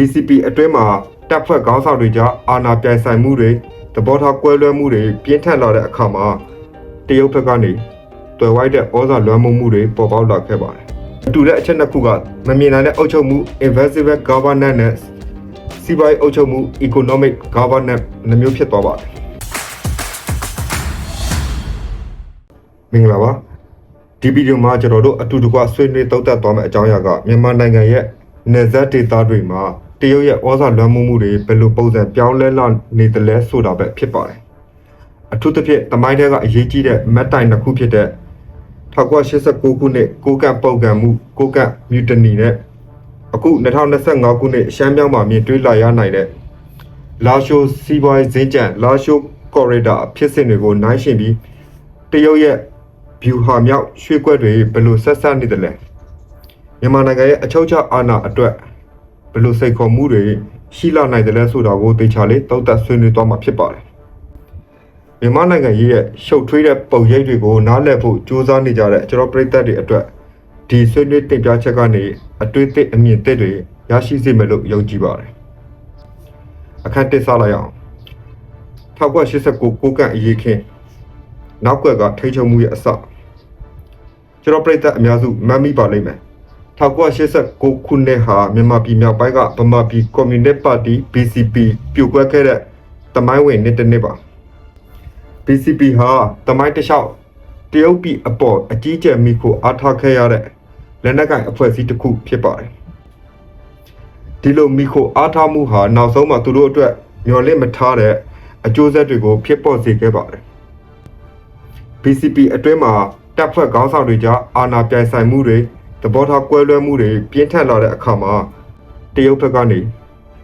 BCP အတွင်းမှာတပ်ဖွဲ့ခေါင်းဆောင်တွေကြားအာဏာပြိုင်ဆိုင်မှုတွေသဘောထားကွဲလွဲမှုတွေပြင်းထန်လာတဲ့အခါမှာတရုတ်ဘက်ကနေတွယ်ဝိုက်တဲ့ဩဇာလွှမ်းမိုးမှုတွေပေါ်ပေါက်လာခဲ့ပါတယ်။အတူတဲ့အချက်နှစ်ခုကမမြင်နိုင်တဲ့အုပ်ချုပ်မှု invisible governance နဲ့စီးပွားရေးအုပ်ချုပ်မှု economic governance နှမျိုးဖြစ်သွားပါတယ်။မင်္ဂလာပါဒီဗီဒီယိုမှာကျွန်တော်တို့အတူတကွဆွေးနွေးသုံးသပ်သွားမယ့်အကြောင်းအရာကမြန်မာနိုင်ငံရဲ့နယ်စပ်ဒေသတွေမှာ တရုတ်ရဲ့ဩဇာလွှမ်းမိုးမှုတွေဘယ်လိုပုံစံပြောင်းလဲလာနေသလဲဆိုတာပဲဖြစ်ပါတယ်အထူးသဖြင့်တမိုင်းထဲကအရေးကြီးတဲ့မက်တိုင်တစ်ခုဖြစ်တဲ့1989ခုနှစ်ကိုကန့်ပုံကံမှုကိုကန့်မြူတနီနဲ့အခု2025ခုနှစ်ရှမ်းမြောက်မှာမြင်တွေ့လာရနိုင်တဲ့လာရှိုစီးပွားရေးဈေးကြံလာရှိုကော်ရီဒါဖြစ်စဉ်တွေကိုနိုင်ရှင်ပြီးတရုတ်ရဲ့ဗျူဟာမြောက်ရွှေကွက်တွေဘယ်လိုဆက်ဆက်နေတယ်လဲမြန်မာနိုင်ငံရဲ့အချုပ်အခြာအာဏာအတွက် ဘယ်လိုစိတ်ခေါ်မှုတွေရှိလာနိုင်တယ်လဲဆိုတာကိုသိချာလေးတောက်သက်ဆွေးနွေးသွားမှာဖြစ်ပါတယ်မြန်မာနိုင်ငံရဲ့ရှုပ်ထွေးတဲ့ပုံရိပ်တွေကိုနားလည်ဖို့ကြိုးစားနေကြတဲ့ကျွန်တော်ပြည်သက်တွေအတွက်ဒီဆွေးနွေးတင်ပြချက်ကနေအတွေ့အသစ်အမြင်သစ်တွေရရှိစေမယ်လို့ယုံကြည်ပါတယ်အခန်းတစ်စလိုက်အောင်1989ကိုကန့်အရေးခင်းနောက်ကွက်ကထိချုံမှုရဲ့အစကျွန်တော်ပြိသက်အများစုမမ်းမိပါလိမ့်မယ် 1989ခုနှစ်ဟာမြန်မာပြည်မြောက်ပိုင်းကဗမာပြည်ကွန်မြူနစ်ပါတီ BCP ပြိုကွဲခဲ့တဲ့တမိုင်းဝင်နှစ်တစ်နှစ်ပါ BCP ဟာတမိုင်းတစ်လျှောက်တရုတ်ပြည်အပေါ်အကြီးကျယ်မိခိုအားထားခဲ့ရတဲ့လက်နက်ကိုင်အဖွဲ့အစည်းတစ်ခုဖြစ်ပါတယ်ဒီလိုမိခိုအားထားမှုဟာနောက်ဆုံးမှာသူတို့အတွက်မျော်လင့်မထားတဲ့အကျိုးဆက်တွေကိုဖြစ်ပေါ်စေခဲ့ပါတယ် BCP အတွင်းမှာတပ်ဖွဲ့ခေါင်းဆောင်တွေကြားအာဏာပြိုင်ဆိုင်မှုတွေ သဘောထားကွဲလွဲမှုတွေပြင်းထန်လာတဲ့အခါမှာတရုတ်ဘက်ကနေ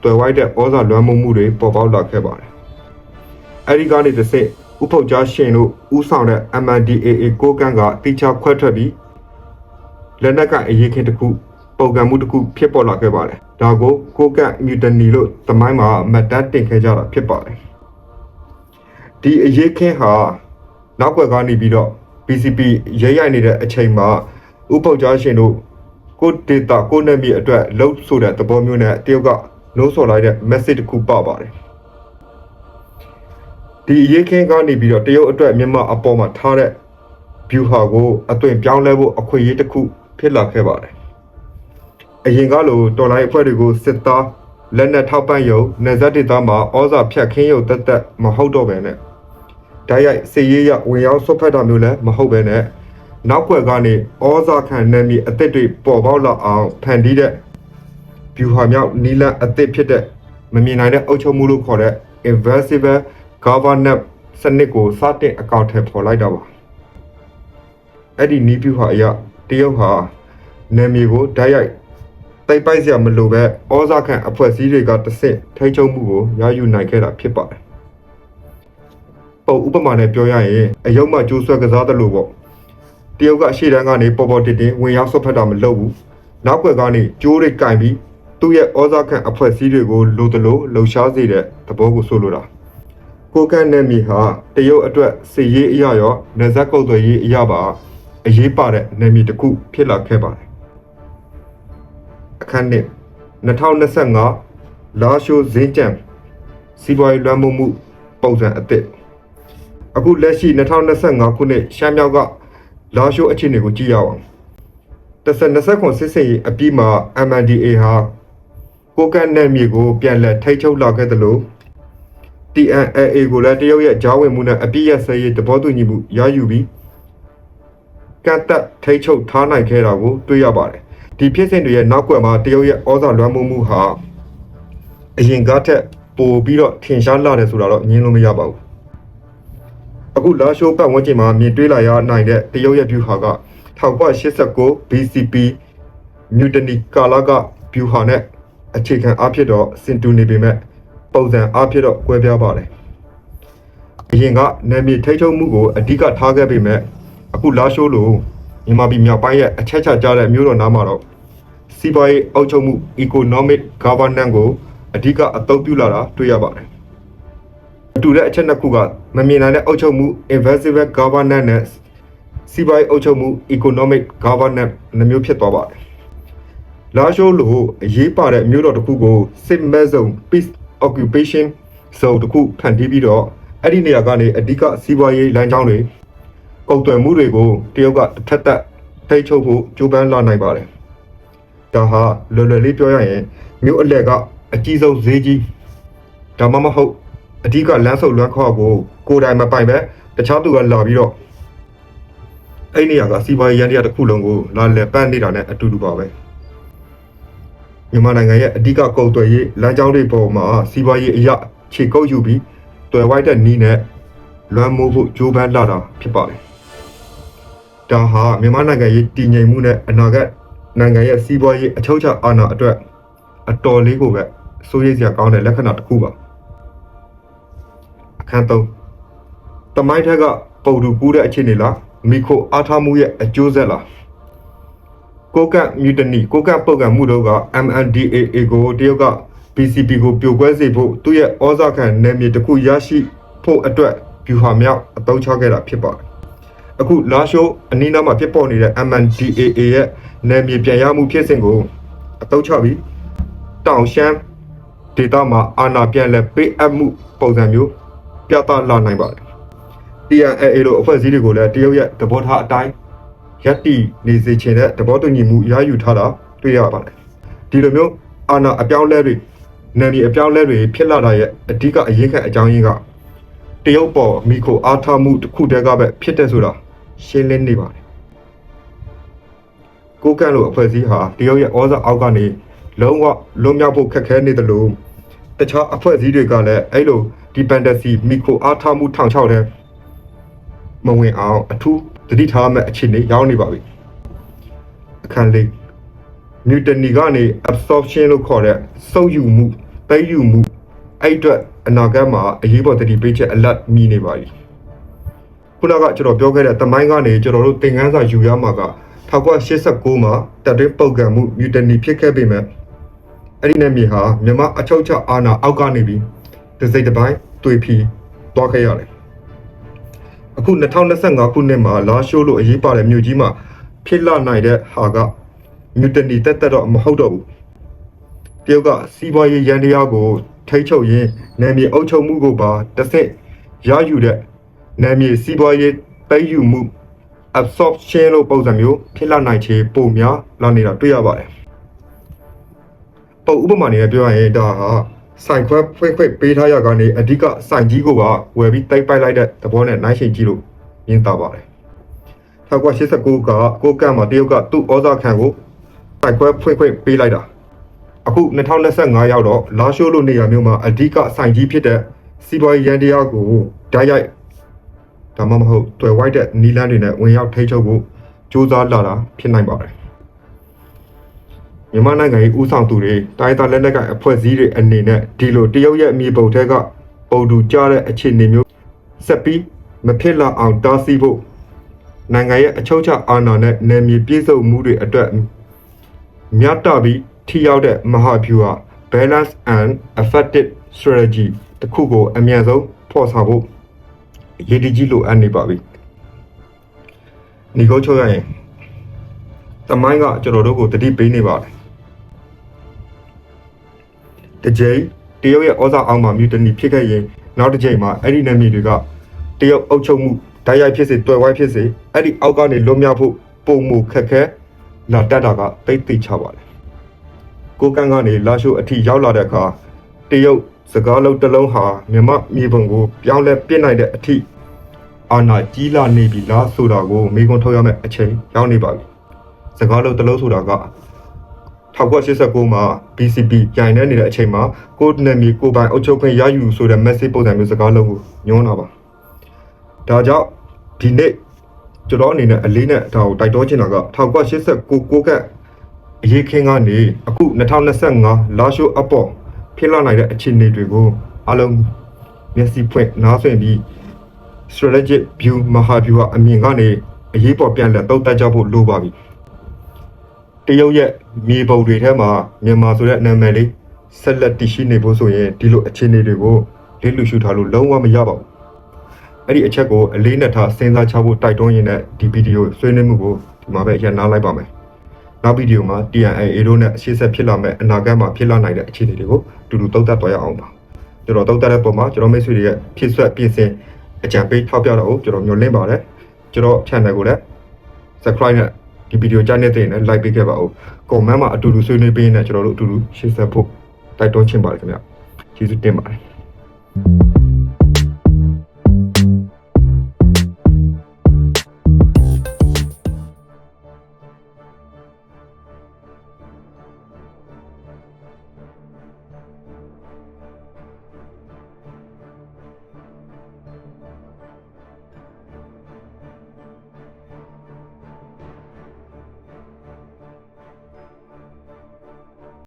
တွယ်ဝိုက်တဲ့ဩဇာလွှမ်းမိုးမှုတွေပေါ်ပေါက်လာခဲ့ပါတယ်။အဲဒီကနေတစ်ဆင့်ဥပုပ်ကြားရှင်တို့ဥဆောင်တဲ့ MNDAA ကိုကန့်ကတိကျခွဲထွက်ပြီးလက်နက်ကအရေးခင်တစ်ခုပုံကံမှုတစ်ခုဖြစ်ပေါ်လာခဲ့ပါတယ်။ဒါကိုကိုကန့်မြူတနီလို့သမိုင်းမှာမတ်တပ်တင်ခဲ့ကြတာဖြစ်ပါတယ်။ဒီအရေးခင်ဟာနောက်ွယ်ကနေပြီးတော့ BCP ရဲရိုက်နေတဲ့အချိန်မှာ ဥပုပ်ကြားရှင်တို့ကိုဒေတာကိုနယ်မြေအတွက်လှုပ်ဆိုတဲ့သဘောမျိုးနဲ့တရုတ်ကနှိုးဆော်လိုက်တဲ့ message တစ်ခုပါပါတယ်ဒီအရေးခင်းကနေပြီးတော့တရုတ်အတွက်မြန်မာအပေါ်မှာထားတဲ့ view ဟာကိုအသွင်ပြောင်းလဲဖို့အခွင့်အရေးတစ်ခုဖြစ်လာခဲ့ပါတယ်အရင်ကလိုတော်လိုင်းအဖွဲ့တွေကိုစစ်သားလက်နက်ထောက်ပံ့ရုံနယ်စပ်ဒေသမှာဩဇာဖြတ်ခင်းရုံတက်တက်မဟုတ်တော့ပဲနဲ့ဓာတ်ရိုက်စေရေးရဝင်ရောက်ဆွတ်ဖက်တာမျိုးလည်းမဟုတ်ပဲနဲ့ နောက်ွယ်ကနေဩဇာခံနယ်မြေအသစ်တွေပေါ်ပေါက်လာအောင်ဖန်တီးတဲ့ view ဟာမြောက်နီလန်အသစ်ဖြစ်တဲ့မမြင်နိုင်တဲ့အုပ်ချုပ်မှုလို့ခေါ်တဲ့ invisible governance စနစ်ကိုစတင်အကောင့်ထဲပေါ်လိုက်တာပါအဲ့ဒီနီး view ဟာအရတရုတ်ဟာနယ်မြေကိုဓာတ်ရိုက်တိတ်ပိုက်စရာမလိုပဲဩဇာခံအဖွဲ့အစည်းတွေကတစ်ဆင့်ထိချုံမှုကိုရယူနိုင်ခဲ့တာဖြစ်ပါတယ်ပုံဥပမာနဲ့ပြောရရင်အယုံမှကျိုးဆွဲကစားတယ်လို့ပေါ့ တရုတ်ကအရှိတန်းကနေပေါ်ပေါ်တင်တင်ဝင်ရောက်ဆွတ်ဖက်တာမလုပ်ဘူးနောက်ွယ်ကနေကျိုးတွေကင်ပြီးသူ့ရဲ့ဩဇာခံအဖွဲ့အစည်းတွေကိုလိုတလို့လှုပ်ရှားစေတဲ့သဘောကိုဆိုလိုတာကိုကန့်နယ်မြေဟာတရုတ်အတွက်စီရေးအရာရောနေဇက်ကုတ်သွေးရေးအရာပါအရေးပါတဲ့နယ်မြေတစ်ခုဖြစ်လာခဲ့ပါတယ်အခန်းနှစ်2025လာရှိုဇင်းကြံစီးပွားရေးလွှမ်းမိုးမှုပုံစံအသစ်အခုလက်ရှိ2025ခုနှစ်ရှမ်းမြောက်က လာရှိုအခြေအနေကိုကြည့်ရအောင်တစ်ဆက်20ခွန်စစ်စင်ရေးအပြီးမှာ MNDA ဟာကိုကန့်နယ်မြေကိုပြန်လည်ထိချုပ်လာခဲ့တယ်လို့ TNLA ကိုလည်းတရုတ်ရဲ့ဂျားဝင်မှုနဲ့အပြည့်ရဆဲရေးတဘောတူညီမှုရယူပြီးကန့်တက်ထိချုပ်ထားနိုင်ခဲ့တာကိုတွေ့ရပါတယ်ဒီဖြစ်စဉ်တွေရဲ့နောက်ကွယ်မှာတရုတ်ရဲ့ဩဇာလွှမ်းမိုးမှုဟာအရင်ကထက်ပိုပြီးတော့ထင်ရှားလာတယ်ဆိုတာတော့ငြင်းလို့မရပါဘူး အခုလာရှိုးပတ်ဝန်းကျင်မှာမြင်တွေ့လာရနိုင်တဲ့တရုတ်ရဲ့ view ဟာက1989 BCP မြူတနီကာလာက view ဟာနဲ့အခြေခံအဖြစ်တော့စင်တူနေပေမဲ့ပုံစံအဖြစ်တော့ကွဲပြားပါတယ်။အရင်ကနယ်မြေထိချုံမှုကိုအဓိကထားခဲ့ပေမဲ့အခုလာရှိုးလိုမြန်မာပြည်မြောက်ပိုင်းရဲ့အချက်ချကြတဲ့မြို့တော်နားမှာတော့စီးပွားရေးအုပ်ချုပ်မှု economic governance ကိုအဓိကအသုံးပြုလာတာတွေ့ရပါတယ်။အ တူတဲ့အချက်နှစ်ခုကမမြင်နိုင်တဲ့အုပ်ချုပ်မှု invisible governance နဲ့စီးပွားရေးအုပ်ချုပ်မှု economic governance နှမျိုးဖြစ်သွားပါတယ်။လာရှိုးလိုအရေးပါတဲ့မြို့တော်တစ်ခုကိုစစ်မဲ့ဇုံ peace occupation zone တစ်ခုဖန်တီးပြီးတော့အဲ့ဒီနေရာကနေအဓိကစီးပွားရေးလမ်းကြောင်းတွေကုန်သွယ်မှုတွေကိုတရုတ်ကတစ်ထက်သက်ထိချုပ်ဖို့ကြိုးပမ်းလာနိုင်ပါတယ်ဒါဟာလွယ်လွယ်လေးပြောရရင်မြို့အလက်ကအကြီးဆုံးဈေးကြီးဒါမှမဟုတ် အဓိကလမ်းဆုပ်လွမ်းခေါ်ကိုကိုယ်တိုင်မပိုင်ပဲတခြားသူကလာပြီးတော့အဲ့ဒီနေရာကစီးပွားရေးရန်တရားတစ်ခုလုံးကိုလာလည်ပတ်နေတာနဲ့အတူတူပါပဲမြန်မာနိုင်ငံရဲ့အဓိကကုန်သွယ်ရေးလမ်းကြောင်းတွေပေါ်မှာစီးပွားရေးအရာခြေကုပ်ယူပြီးတွယ်ဝိုက်တဲ့နီးနဲ့လွမ်းမိုးဖို့ကြိုးပမ်းလာတာဖြစ်ပါတယ်ဒါဟာမြန်မာနိုင်ငံရဲ့တည်ငြိမ်မှုနဲ့အနာဂတ်နိုင်ငံရဲ့စီးပွားရေးအထောက်အချအာဏာအတွက်အတော်လေးကိုပဲစိုးရိမ်စရာကောင်းတဲ့လက္ခဏာတစ်ခုပါ အခန်း3တမိုင်းထက်ကပုံတူကူးတဲ့အခြေအနေလားမိခိုအားထားမှုရဲ့အကျိုးဆက်လားကိုကန့်မြူတနီကိုကန့်ပုတ်ကံမှုတို့က MNDAA ကိုတရုတ်က PCP ကိုပြိုကွဲစေဖို့သူ့ရဲ့ဩဇာခံနယ်မြေတစ်ခုရရှိဖို့အတွက်ဗျူဟာမြောက်အသုံးချခဲ့တာဖြစ်ပါတယ်အခုလာရှိုးအနီးနားမှာဖြစ်ပေါ်နေတဲ့ MNDAA ရဲ့နယ်မြေပြန်ရမှုဖြစ်စဉ်ကိုအသုံးချပြီးတောင်ရှမ်းဒေသမှာအာဏာပြန်လည်ပေးအပ်မှုပုံစံမျိုး ပြသလာနိုင်ပါတယ် TNAA လိုအဖွဲ့အစည်းတွေကိုလည်းတရုတ်ရဲ့သဘောထားအတိုင်းရက်တီနေစေချင်တဲ့သဘောတူညီမှုရယူထားတာတွေ့ရပါတယ်ဒီလိုမျိုးအာဏာအပြောင်းအလဲတွေနယ်မြေအပြောင်းအလဲတွေဖြစ်လာတာရဲ့အဓိကအရေးခံအကြောင်းရင်းကတရုတ်ပေါ်မိခိုအားထားမှုတစ်ခုတည်းကပဲဖြစ်တဲ့ဆိုတာရှင်းလင်းနေပါတယ်ကိုကန့်လိုအဖွဲ့အစည်းဟာတရုတ်ရဲ့ဩဇာအောက်ကနေလုံးဝလွတ်မြောက်ဖို့ခက်ခဲနေတယ်လို့တခြားအဖွဲ့အစည်းတွေကလည်းအဲ့လို dependency မိခိုအားထားမှုထောင်ချောက်တဲ့မဝင်အောင်အထူးသတိထားမဲ့အခြေအနေရောက်နေပါပြီအခန်းလေး mutiny ကနေ absorption လို့ခေါ်တဲ့စုပ်ယူမှုပိတ်ယူမှုအဲ့အတွက်အနာဂတ်မှာအရေးပေါ်တတိပေးချက်အလတ်မြည်နေပါပြီခုနကကျွန်တော်ပြောခဲ့တဲ့တမိုင်းကနေကျွန်တော်တို့သင်ခန်းစာယူရမှာက1989မှာတပ်တွင်းပုတ်ကံမှု mutiny ဖြစ်ခဲ့ပေမဲ့အဲ့ဒီနယ်မြေဟာမြန်မာအချုပ်ချအာဏာအောက်ကနေပြီးတစ်စိတ်တစ်ပိုင်း တွေ့ဖီသွားခဲ့ရတယ်အခု2025ခုနှစ်မှာလာရှိုးလို့အရေးပါတဲ့မြို့ကြီးမှာဖြစ်လာနိုင်တဲ့ဟာကမြူတနီတက်တက်တော့မဟုတ်တော့ဘူးတရုတ်ကစီးပွားရေးရန်တရားကိုထိချုပ်ရင်းနယ်မြေအုပ်ချုပ်မှုကိုပါတစ်ဆက်ရယူတဲ့နယ်မြေစီးပွားရေးပိတ်ယူမှု absorption လို့ပုံစံမျိုးဖြစ်လာနိုင်ချေပုံများလာနေတာတွေ့ရပါတယ်ပုံဥပမာအနေနဲ့ပြောရရင်ဒါဟာ စိုင်ခွဲဖွင့်ခွင့်ပေးထားရကနေအဓိကစိုင်ကြီးကိုပါဝယ်ပြီးတိုက်ပိုက်လိုက်တဲ့သဘောနဲ့နိုင်ရှိကြည့်လို့မြင်သာပါတယ်1989ကကိုကန့်မှာတရုတ်ကသူ့ဩဇာခံကိုစိုက်ခွဲဖွင့်ခွင့်ပေးလိုက်တာအခု2025ရောက်တော့လာရှိုးလိုနေရာမျိုးမှာအဓိကစိုင်ကြီးဖြစ်တဲ့စီးပွားရေးရန်တရားကိုဓာတ်ရိုက်ဒါမှမဟုတ်တွယ်ဝိုက်တဲ့နီလန်းတွေနဲ့ဝင်ရောက်ထိချုပ်ဖို့စူးစမ်းလာတာဖြစ်နိုင်ပါတယ် မြန်မာနိုင်ငံရဲ့ဥဆောင်သူတွေတိုင်းသားလက်နက်ကိုင်အဖွဲ့အစည်းတွေအနေနဲ့ဒီလိုတရုတ်ရဲ့အမြေပုံထဲကပုံတူကြတဲ့အခြေအနေမျိုးဆက်ပြီးမဖြစ်လာအောင်တားဆီးဖို့နိုင်ငံရဲ့အချုပ်အခြာအာဏာနဲ့နယ်မြေပြည့်စုံမှုတွေအတွက်မြတ်တာပြီးထိရောက်တဲ့မဟာဗျူဟာ balance and effective strategy တစ်ခုကိုအမြန်ဆုံးဖော်ဆောင်ဖို့ရည်တည်ကြီးလိုအပ်နေပါပြီ။ညီကုန်းချုပ်ရရင်တမိုင်းကကျွန်တော်တို့ကိုတတိပေးနေပါတယ်။ တစ်ချိန်တရုတ်ရဲ့ဩဇာအောက်မှာမြူတနီဖြစ်ခဲ့ရင်နောက်တစ်ချိန်မှာအဲ့ဒီနယ်မြေတွေကတရုတ်အုပ်ချုပ်မှုဓာတ်ရိုက်ဖြစ်စေတွယ်ဝိုင်းဖြစ်စေအဲ့ဒီအောက်ကနေလွတ်မြောက်ဖို့ပုံမူခက်ခဲလာတတ်တာကတိတ်သိချပါတယ်ကိုကန်းကနေလာရှိုးအထိရောက်လာတဲ့အခါတရုတ်စကားလုံးတစ်လုံးဟာမြမမြေပုံကိုပြောင်းလဲပြစ်နိုင်တဲ့အထိအာဏာကြီးလာနေပြီလားဆိုတာကိုမိကွန်းထုတ်ရမယ့်အချိန်ရောက်နေပါပြီစကားလုံးတစ်လုံးဆိုတာက 1989မှာ BCP ကြိုင်နေနေတဲ့အချိန်မှာကိုယ်နယ်မြေကိုပိုင်အုပ်ချုပ်ခွင့်ရယူဆိုတဲ့ message ပုံစံမျိုးစကားလုံးကိုညွှန်းတာပါဒါကြောင့်ဒီနေ့ကျွန်တော်အနေနဲ့အလေးနဲ့ဒါကိုတိုက်တွန်းချင်တာက1989ကိုကအရေးခင်းကနေအခု2025လာရှိုးအပေါ်ဖြစ်လာနိုင်တဲ့အခြေအနေတွေကိုအလုံးမျက်စိဖွင့်နားဆွင့်ပြီး strategic view မဟာဗျူဟာအမြင်ကနေအရေးပေါ်ပြန်လည်သုံးသပ်ကြဖို့လိုပါပြီတရုတ်ရဲ့ မြေပုံတွေထဲမှာမြန်မာဆိုတဲ့နာမည်လေးဆက်လက်တည်ရှိနေဖို့ဆိုရင်ဒီလိုအခြေအနေတွေကိုလေ့လူရှုထားလို့လုံးဝမရပါဘူးအဲ့ဒီအချက်ကိုအလေးနဲ့ထားစဉ်းစားချဖို့တိုက်တွန်းရင်းနဲ့ဒီဗီဒီယိုဆွေးနွေးမှုကိုဒီမှာပဲရန်နာလိုက်ပါမယ်နောက်ဗီဒီယိုမှာ TNA တို့နဲ့ရှေ့ဆက်ဖြစ်လာမဲ့အနာဂတ်မှာဖြစ်လာနိုင်တဲ့အခြေအနေတွေကိုအတူတူသုံးသပ်သွားရအောင်ပါကျွန်တော်သုံးသပ်တဲ့ပုံမှာကျွန်တော်မိတ်ဆွေတွေရဲ့ဖြစ်ဆွက်ပြင်ဆင်အကြံပေးထောက်ပြတော့ကျွန်တော်မျှော်လင့်ပါတယ်ကျွန်တော် channel ကိုလည်း subscribe နဲ့ ဒီဗီဒီယိုကြားနေတဲ့ရင်လည်း like ပေးခဲ့ပါဦး comment မှာအတူတူဆွေးနွေးပေးနေကြကျွန်တော်တို့အတူတူရှေ့ဆက်ဖို့တိုက်တွန်းချင်ပါတယ်ခင်ဗျကျေးဇူးတင်ပါတယ်